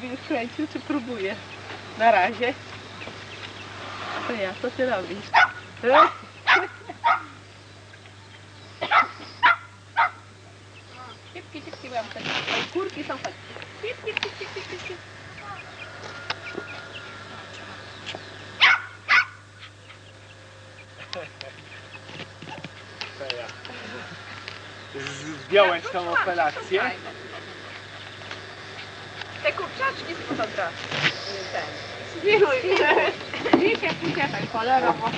Bill kręcił, czy próbuje? Na razie. To ja, co ty robisz? Kipki, kipki, byłam chodź. Kurki są chodź. Kip, kip, kip, kip. Zdjąłeś tą operację? Te kurczaczki z fotografii. Ten. Dzisiaj uciekaj, cholera. bo-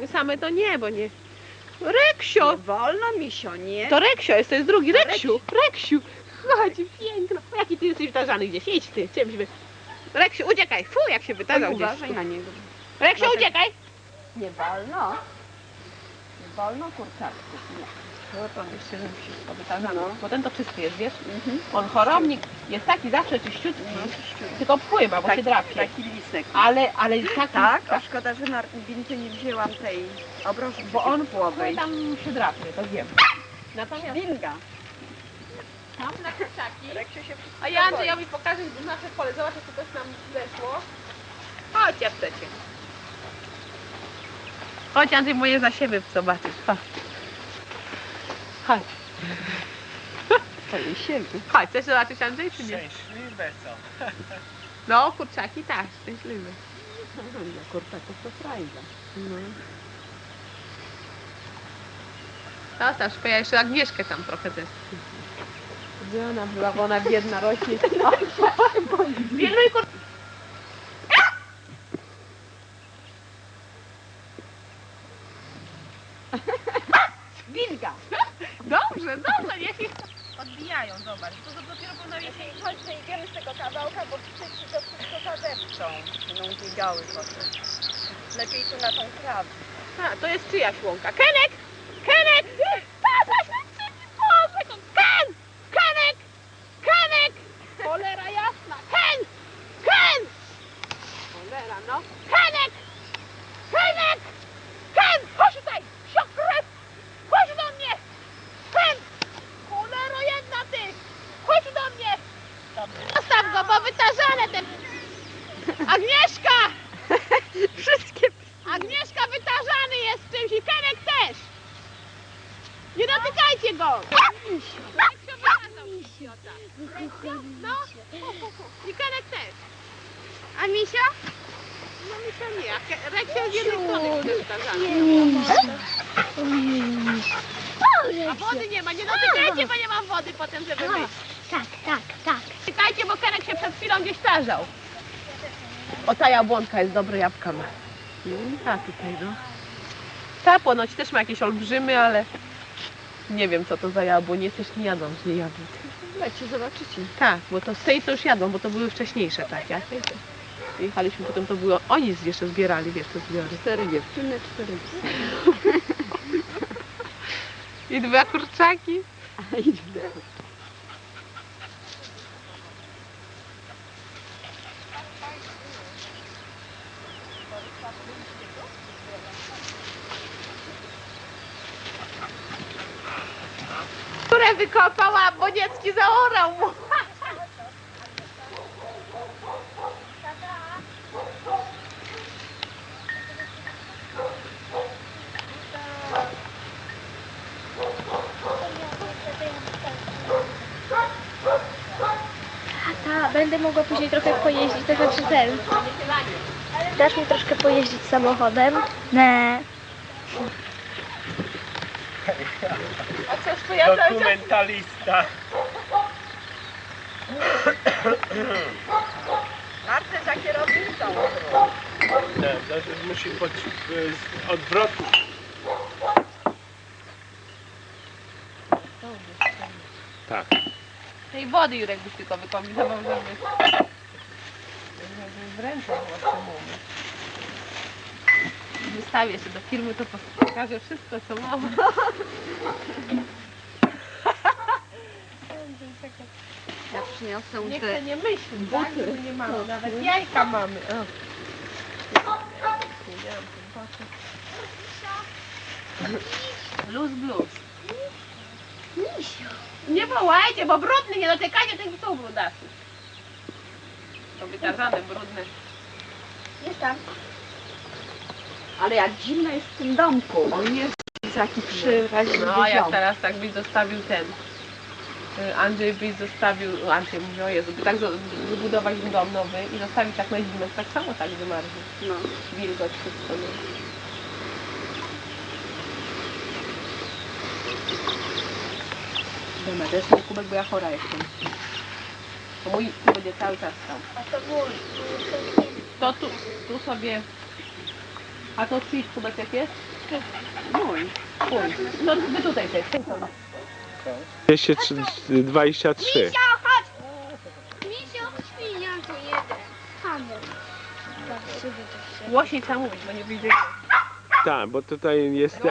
My same to nie, bo nie. Reksio! Wolno mi się, nie? To Reksio jest, to jest drugi. Reksiu! Reksiu! Chodź, piękno. Jaki ty jesteś wytarzany gdzieś? Idź ty, czymś wy... Reksiu, uciekaj! Fu, jak się wytarzał gdzieś. uważaj na niego. Reksiu, uciekaj! Nie wolno. Nie wolno kurczaczków, nie. No to jeszcze, żeby się. No. Bo ten to czysty jest, wiesz? Mhm. On chorownik jest taki zawsze czyściutki, tylko pływa, bo się drapie. Taki lisek. Ale, ale taki... Tak, a szkoda, że na binty nie wzięłam tej obroży Bo on no, głowej. tam się drapie, to wiem. Natomiast Binga. tam na kurczaki... Reksiu się wszystko A ja boi. Andrzejowi pokażę nasze pole. Zobacz, co coś nam zeszło. Chodź, ja chcecie. Chodź, Andrzej, moje za siebie zobaczyć. Chodź. Chodź. To jej siebie. Chodź, chcesz zobaczyć, Andrzej, czy nie? Szczęśliwe co? No, kurczaki, tak, szczęśliwy. Dla kurczaków to frajda. No. Zostaw, ja jeszcze Agnieszkę tam trochę też. Gdzie ona była, bo ona biedna rośnie. Pilnuj kur... Binga! Dobrze, dobrze, niech ich odbijają, zobacz. To, to dopiero po jesień. Chodź, idziemy z tego kawałka, bo wszyscy to wszystko zadepczą. Będą biegały potem. Lepiej tu na tą trawę. A, to jest czyjaś łąka. Kenek! Kenek! Tata się przyjdzie Boże! Ken! Kenek! Kenek! Cholera jasna! Ken! Ken! Cholera, no. Kenek! Kenek! Ken! Chodź tutaj! Siokrew! Chodź do mnie! Ken! Cholero jedna ty! Chodź do mnie! Zostaw go, bo wytarzane te... Agnieszka! Wszystkie Agnieszka wytarzany jest czymś i Kenek też! Nie dotykajcie go! No, i Kenek też. A Misia? No Misia nie, a Ke- Reksio z jednej strony jest wytarzany. A wody nie ma, nie dotykajcie, bo nie mam wody potem, żeby wyjść. Tak, tak, tak. Dotykajcie, bo Kenek się przed chwilą gdzieś tarzał. O, ta jabłonka jest dobre jabłka ma. A tutaj no. Ta ponoć też ma jakieś olbrzymy, ale nie wiem co to za jabłoń. Jeszcze nie jadą z niej jabłek. Lecie, zobaczycie. Tak, bo to z tej to już jadą, bo to były wcześniejsze takie. Jechaliśmy potem, to było, oni jeszcze zbierali, wiesz, te zbiory. Cztery dziewczyny, cztery I dwa kurczaki. A idź w lewo. Które wykopała, bo niecki zaorał mu. Tata, będę mogła później trochę pojeździć, to znaczy ten. Dasz mi troszkę pojeździć samochodem? Nie. A coś to ja cały czas... Dokumentalista. Marce za kierownicą. Nie, to musi pod, z odwrotu. Tak. Tej wody Jurek byś tylko wykombinował, żeby... Żeby w ręce było przemówić. Wystawię się do firmy, to pokażę wszystko, co mam. Ja przyniosę Nie te chcę nie myśleć, tak? Żeby nie mamy. Nawet jajka mamy. O. Nie miałam patrzeć. Luz blues. Nie wołajcie, bo brudny, nie dotykajcie tych psów brudasów. To wytarzane, brudne. Jest tam. Ale jak zimno jest w tym domku. On jest taki przyraźny No, jak teraz tak byś zostawił ten. y, Andrzej byś zostawił, Andrzej mówi, o Jezu, by tak zo- wybudować dom nowy i zostawić tak na zimę, tak samo tak wymarznie. No. Wilgoć wszystko. No. Dobra, to jest mój kubek, bo ja chora jestem. To mój będzie cały czas stał. A to mój. To tu, tu sobie... A to czyjś kubeczek jest? Mój. Twój. No wy tutaj też. Ty są. 223. Misio, chodź! Misio, świnia tu jeden. Hamur. Głośniej trzeba mówić, bo nie widzę. Tak, bo tutaj jest... No,